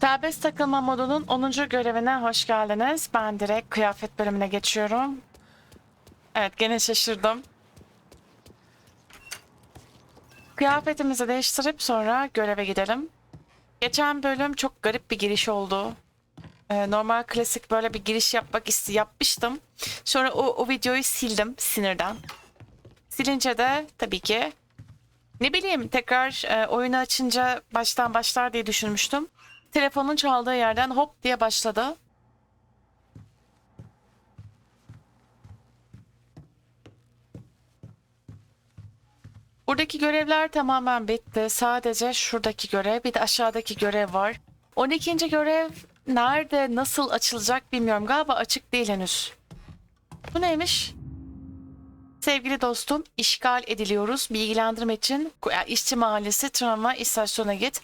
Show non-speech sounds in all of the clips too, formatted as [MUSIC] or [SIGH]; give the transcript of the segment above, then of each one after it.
Serbest takılma modunun 10. görevine hoş geldiniz. Ben direkt kıyafet bölümüne geçiyorum. Evet gene şaşırdım. Kıyafetimizi değiştirip sonra göreve gidelim. Geçen bölüm çok garip bir giriş oldu. Ee, normal klasik böyle bir giriş yapmak iste yapmıştım. Sonra o, o videoyu sildim sinirden. Silince de tabii ki ne bileyim tekrar e, oyunu açınca baştan başlar diye düşünmüştüm. Telefonun çaldığı yerden hop diye başladı. Buradaki görevler tamamen bitti. Sadece şuradaki görev bir de aşağıdaki görev var. 12. görev nerede nasıl açılacak bilmiyorum. Galiba açık değil henüz. Bu neymiş? Sevgili dostum, işgal ediliyoruz. Bilgilendirme için işçi mahallesi tramvay istasyonuna git.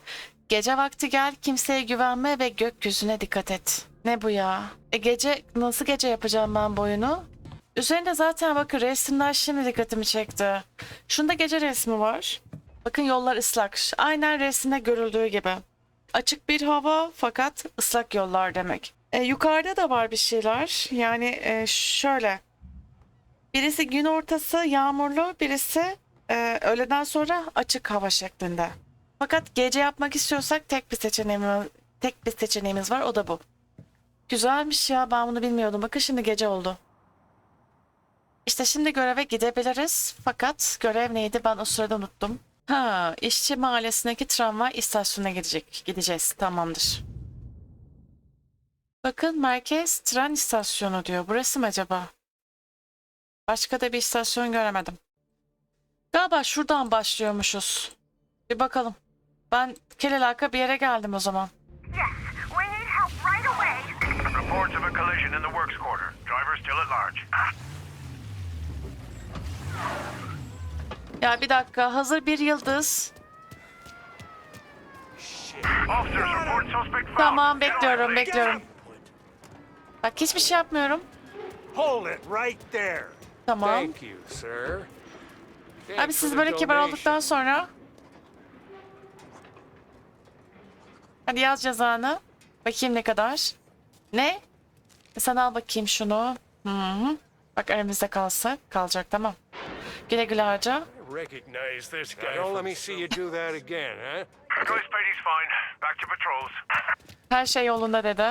Gece vakti gel, kimseye güvenme ve gökyüzüne dikkat et. Ne bu ya? E gece, nasıl gece yapacağım ben bu oyunu? Üzerinde zaten bakın resimler şimdi dikkatimi çekti. Şunda gece resmi var. Bakın yollar ıslak. Aynen resimde görüldüğü gibi. Açık bir hava fakat ıslak yollar demek. E, yukarıda da var bir şeyler. Yani e, şöyle. Birisi gün ortası yağmurlu, birisi e, öğleden sonra açık hava şeklinde. Fakat gece yapmak istiyorsak tek bir seçeneğimiz, tek bir seçeneğimiz var o da bu. Güzelmiş ya ben bunu bilmiyordum. Bakın şimdi gece oldu. İşte şimdi göreve gidebiliriz. Fakat görev neydi ben o sırada unuttum. Ha, işçi mahallesindeki tramvay istasyonuna gidecek. Gideceğiz. Tamamdır. Bakın merkez tren istasyonu diyor. Burası mı acaba? Başka da bir istasyon göremedim. Galiba şuradan başlıyormuşuz. Bir bakalım. Ben kelelaka bir yere geldim o zaman. Yes, we need help right away. Reports of a collision in the works quarter. Driver still at large. Ya bir dakika. Hazır bir yıldız. Officers report suspect found. Tamam bekliyorum bekliyorum. Bak hiçbir şey yapmıyorum. Hold it right there. Tamam. Thank you, sir. Thanks Abi siz böyle kibar olduktan sonra Hadi yaz cezanı. Bakayım ne kadar. Ne? E Sen al bakayım şunu. Hı -hı. Bak aramızda kalsa kalacak tamam. Güle güle harca. I recognize this guy. Don't let me see you do that again, huh? Nicholas Beatty's fine. Back to patrols. Her şey yolunda dedi.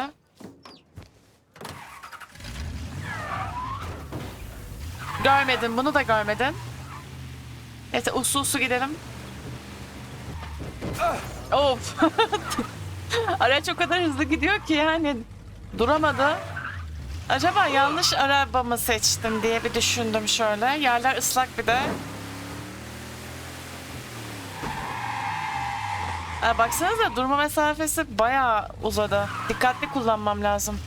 Görmedin bunu da görmedin. Neyse usul usul gidelim. Of. [LAUGHS] Araç o kadar hızlı gidiyor ki yani duramadı. Acaba yanlış araba mı seçtim diye bir düşündüm şöyle. Yerler ıslak bir de. Ha, baksanıza durma mesafesi bayağı uzadı. Dikkatli kullanmam lazım.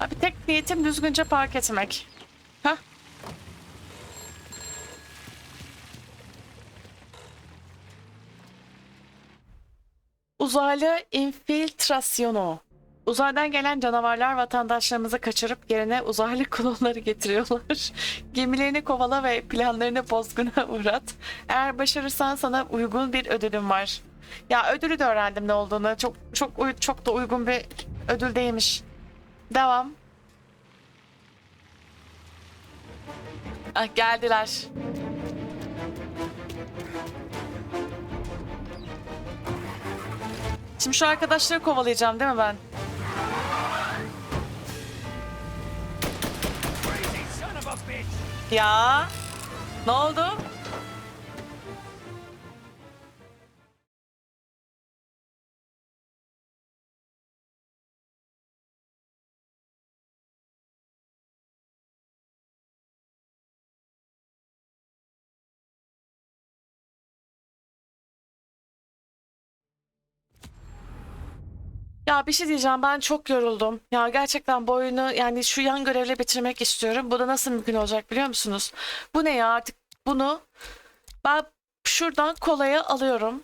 Abi tek niyetim düzgünce park etmek. Uzaylı infiltrasyonu. Uzaydan gelen canavarlar vatandaşlarımızı kaçırıp yerine uzaylı [LAUGHS] klonları getiriyorlar. Gemilerini kovala ve planlarını bozguna [LAUGHS] uğrat. Eğer başarırsan sana uygun bir ödülüm var. Ya ödülü de öğrendim ne olduğunu. Çok çok çok da uygun bir ödül değilmiş. Devam. Ah, geldiler. Şimdi şu arkadaşları kovalayacağım değil mi ben? Ya. Ne oldu? Ya bir şey diyeceğim ben çok yoruldum. Ya gerçekten bu oyunu yani şu yan görevle bitirmek istiyorum. Bu da nasıl mümkün olacak biliyor musunuz? Bu ne ya artık bunu ben şuradan kolaya alıyorum.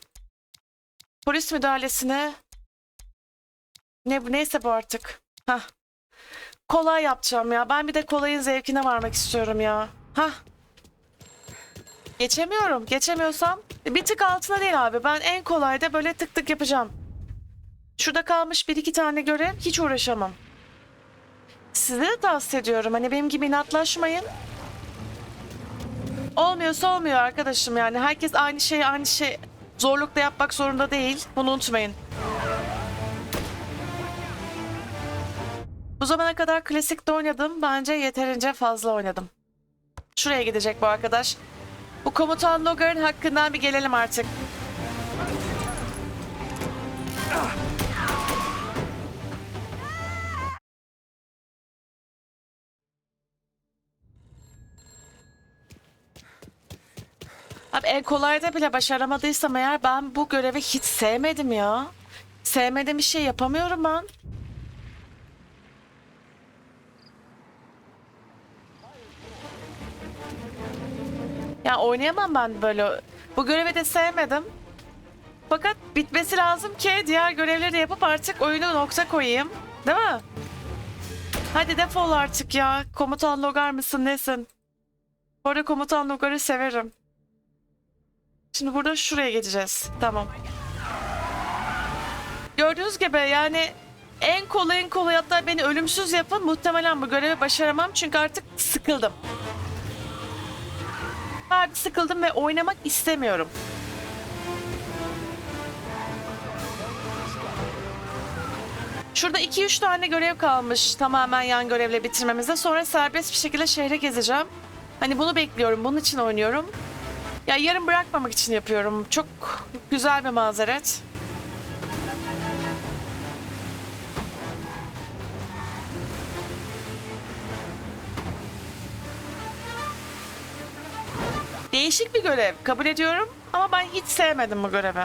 Polis müdahalesine ne bu neyse bu artık. Hah. Kolay yapacağım ya. Ben bir de kolayın zevkine varmak istiyorum ya. Hah. Geçemiyorum. Geçemiyorsam bir tık altına değil abi. Ben en kolayda böyle tık tık yapacağım. Şurada kalmış bir iki tane görev hiç uğraşamam. Size de tavsiye ediyorum. Hani benim gibi inatlaşmayın. Olmuyorsa olmuyor arkadaşım yani. Herkes aynı şeyi aynı şey zorlukla yapmak zorunda değil. Bunu unutmayın. Bu zamana kadar klasikte oynadım. Bence yeterince fazla oynadım. Şuraya gidecek bu arkadaş. Bu komutan Logar'ın hakkından bir gelelim artık. Abi en kolayda bile başaramadıysam eğer ben bu görevi hiç sevmedim ya. Sevmediğim bir şey yapamıyorum ben. Ya oynayamam ben böyle. Bu görevi de sevmedim. Fakat bitmesi lazım ki diğer görevleri de yapıp artık oyunu nokta koyayım. Değil mi? Hadi defol artık ya. Komutan Logar mısın nesin? Bu arada Komutan Logar'ı severim. Şimdi burada şuraya geçeceğiz. Tamam. Gördüğünüz gibi yani en kolay en kolay hatta beni ölümsüz yapın muhtemelen bu görevi başaramam çünkü artık sıkıldım. Harbi sıkıldım ve oynamak istemiyorum. Şurada 2-3 tane görev kalmış tamamen yan görevle bitirmemize. Sonra serbest bir şekilde şehre gezeceğim. Hani bunu bekliyorum, bunun için oynuyorum. Ya yarın bırakmamak için yapıyorum. Çok güzel bir mazeret. Değişik bir görev. Kabul ediyorum ama ben hiç sevmedim bu görevi.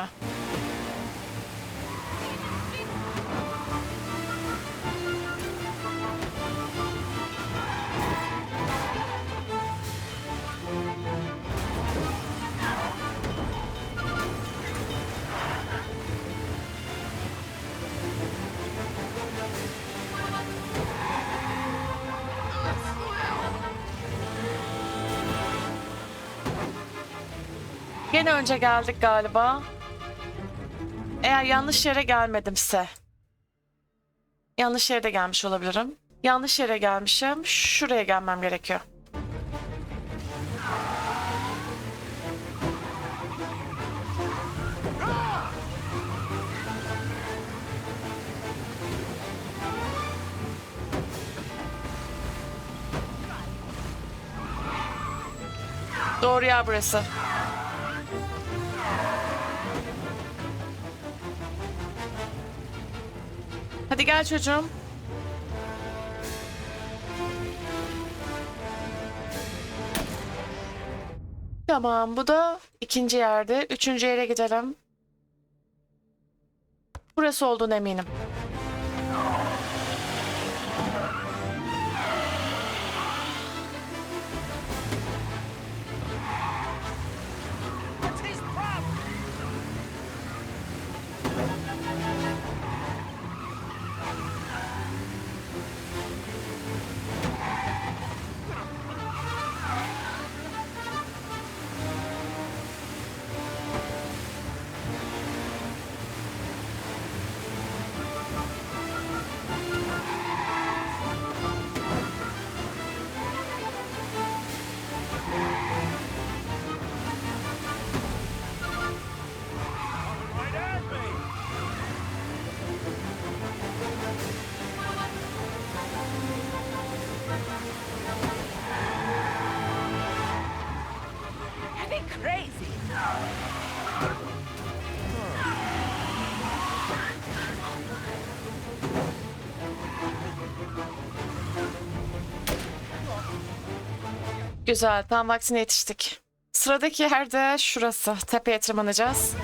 Gene önce geldik galiba. Eğer yanlış yere gelmedimse. Yanlış yere de gelmiş olabilirim. Yanlış yere gelmişim. Şuraya gelmem gerekiyor. Doğru ya burası. Hadi gel çocuğum. Tamam bu da ikinci yerde. Üçüncü yere gidelim. Burası olduğunu eminim. Güzel, tam vaktine yetiştik. Sıradaki yerde şurası. Tepeye tırmanacağız.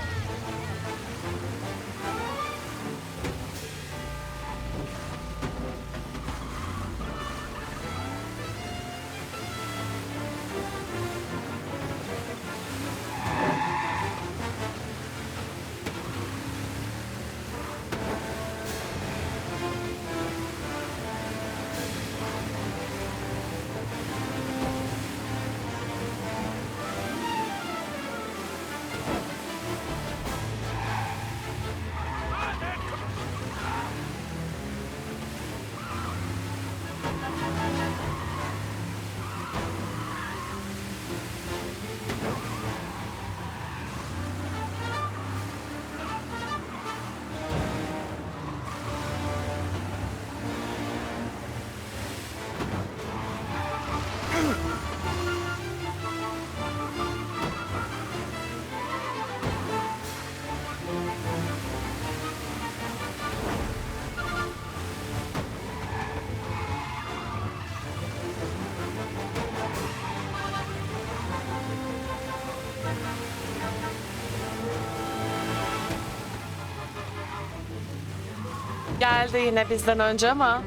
Geldi yine bizden önce ama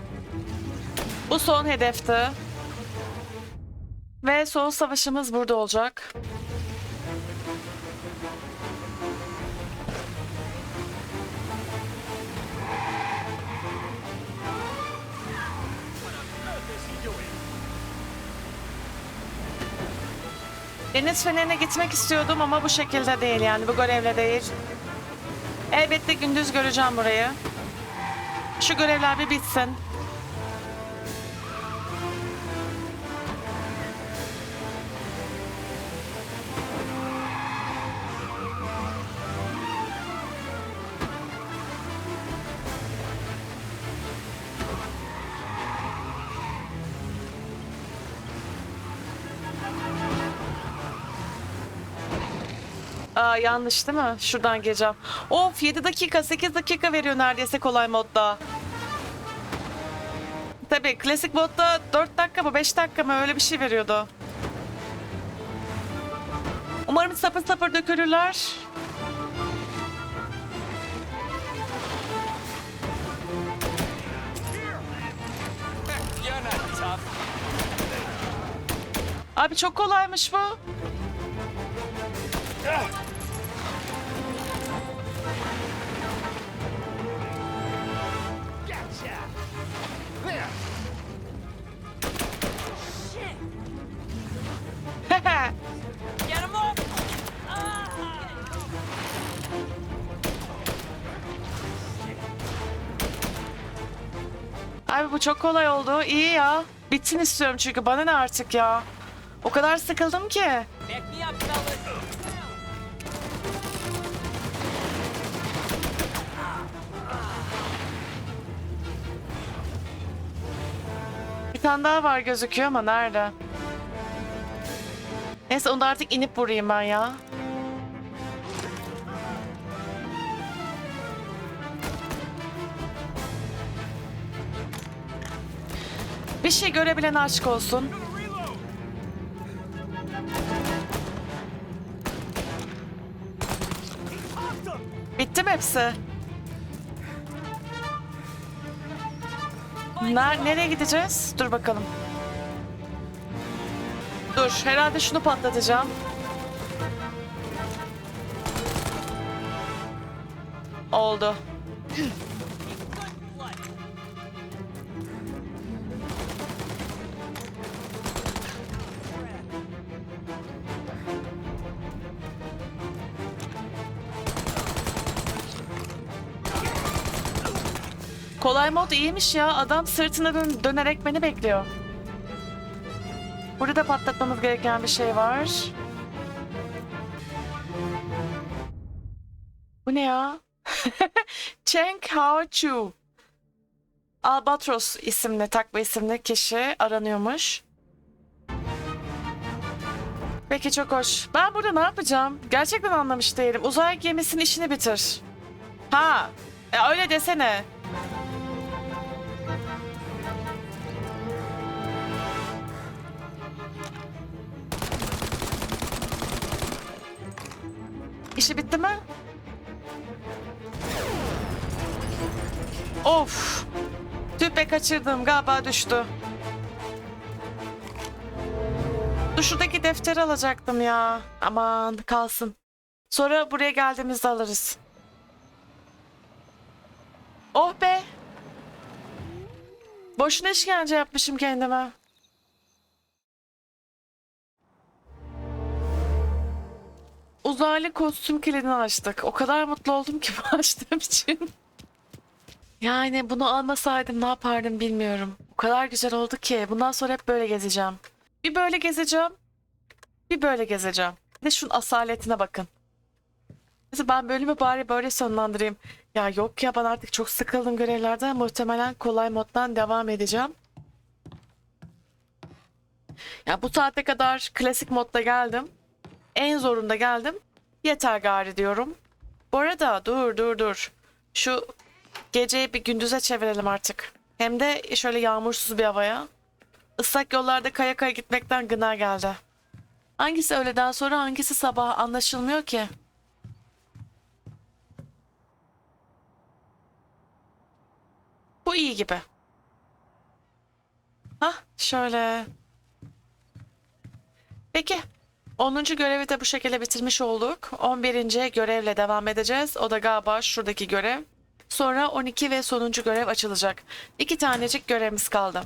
bu son hedefti. Ve son savaşımız burada olacak. Deniz fenerine gitmek istiyordum ama bu şekilde değil yani bu görevle değil. Elbette gündüz göreceğim burayı. Şu görevler bir bitsin. Aa, yanlış değil mi? Şuradan geleceğim. Of 7 dakika 8 dakika veriyor neredeyse kolay modda. Tabii klasik modda 4 dakika mı 5 dakika mı öyle bir şey veriyordu. Umarım sapır sapır dökülürler. Abi çok kolaymış bu. Bu çok kolay oldu. İyi ya. Bitsin istiyorum çünkü bana ne artık ya. O kadar sıkıldım ki. Bir tane daha var gözüküyor ama nerede? Neyse onu da artık inip vurayım ben ya. Bir şey görebilen aşk olsun. Bitti mi hepsi? Ner nereye gideceğiz? Dur bakalım. Dur, herhalde şunu patlatacağım. Oldu. Kolay mod iyiymiş ya. Adam sırtına dön- dönerek beni bekliyor. Burada patlatmamız gereken bir şey var. Bu ne ya? [LAUGHS] Cheng Hao Chu. Albatros isimli, takma isimli kişi aranıyormuş. Peki çok hoş. Ben burada ne yapacağım? Gerçekten anlamış değilim. Uzay gemisinin işini bitir. Ha, e, öyle desene. İşi bitti mi? Of. Tüpe kaçırdım galiba düştü. Dur şuradaki defteri alacaktım ya. Aman kalsın. Sonra buraya geldiğimizde alırız. Oh be. Boşuna işkence yapmışım kendime. Uzaylı kostüm kilidini açtık. O kadar mutlu oldum ki [LAUGHS] bu açtığım için. Yani bunu almasaydım ne yapardım bilmiyorum. O kadar güzel oldu ki. Bundan sonra hep böyle gezeceğim. Bir böyle gezeceğim. Bir böyle gezeceğim. De şunun asaletine bakın. Mesela ben bölümü bari böyle sonlandırayım. Ya yok ya ben artık çok sıkıldım görevlerden. Muhtemelen kolay moddan devam edeceğim. Ya bu saate kadar klasik modda geldim. En zorunda geldim. Yeter gari diyorum. Bu arada dur dur dur. Şu geceyi bir gündüze çevirelim artık. Hem de şöyle yağmursuz bir havaya. Islak yollarda kaya kaya gitmekten gına geldi. Hangisi öğleden sonra hangisi sabah anlaşılmıyor ki. iyi gibi. Hah şöyle. Peki. 10. görevi de bu şekilde bitirmiş olduk. 11. görevle devam edeceğiz. O da galiba şuradaki görev. Sonra 12 ve sonuncu görev açılacak. İki tanecik görevimiz kaldı.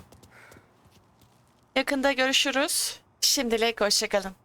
Yakında görüşürüz. Şimdilik hoşçakalın.